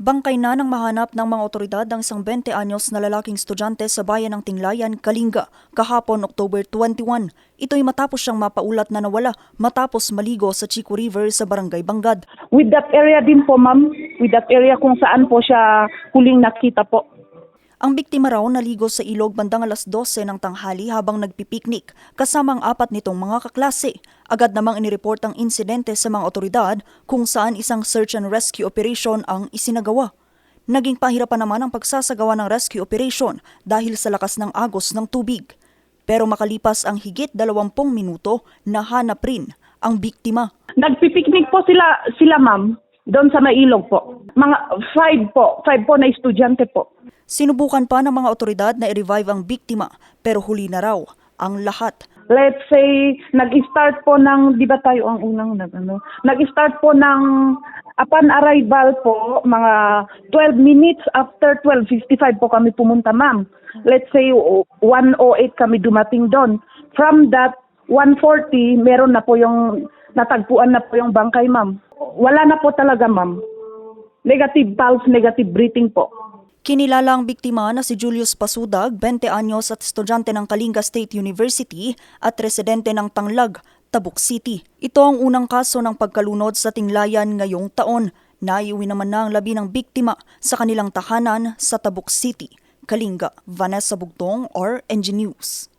Bangkay na nang mahanap ng mga otoridad ang isang 20 anyos na lalaking estudyante sa bayan ng Tinglayan, Kalinga, kahapon October 21. Ito'y matapos siyang mapaulat na nawala matapos maligo sa Chico River sa Barangay Bangad. With that area din po, ma'am. With that area kung saan po siya huling nakita po. Ang biktima raw naligo sa ilog bandang alas 12 ng tanghali habang nagpipiknik kasama ang apat nitong mga kaklase. Agad namang inireport ang insidente sa mga otoridad kung saan isang search and rescue operation ang isinagawa. Naging pahirapan naman ang pagsasagawa ng rescue operation dahil sa lakas ng agos ng tubig. Pero makalipas ang higit 20 minuto, nahanap rin ang biktima. Nagpipiknik po sila, sila ma'am, doon sa Mailog po. Mga five po, five po na estudyante po. Sinubukan pa ng mga otoridad na i-revive ang biktima pero huli na raw ang lahat. Let's say, nag-start po ng, di ba tayo ang unang nag, ano, nag-start po ng, upon arrival po, mga 12 minutes after 12.55 po kami pumunta, ma'am. Let's say, 1.08 kami dumating doon. From that, 1.40, meron na po yung, natagpuan na po yung bangkay, ma'am. Wala na po talaga, ma'am. Negative pulse, negative breathing po. Kinilala ang biktima na si Julius Pasudag, 20 anyos at estudyante ng Kalinga State University at residente ng Tanglag, Tabuk City. Ito ang unang kaso ng pagkalunod sa tinglayan ngayong taon. Naiuwi naman na ang labi ng biktima sa kanilang tahanan sa Tabuk City, Kalinga. Vanessa Bugtong, RNG News.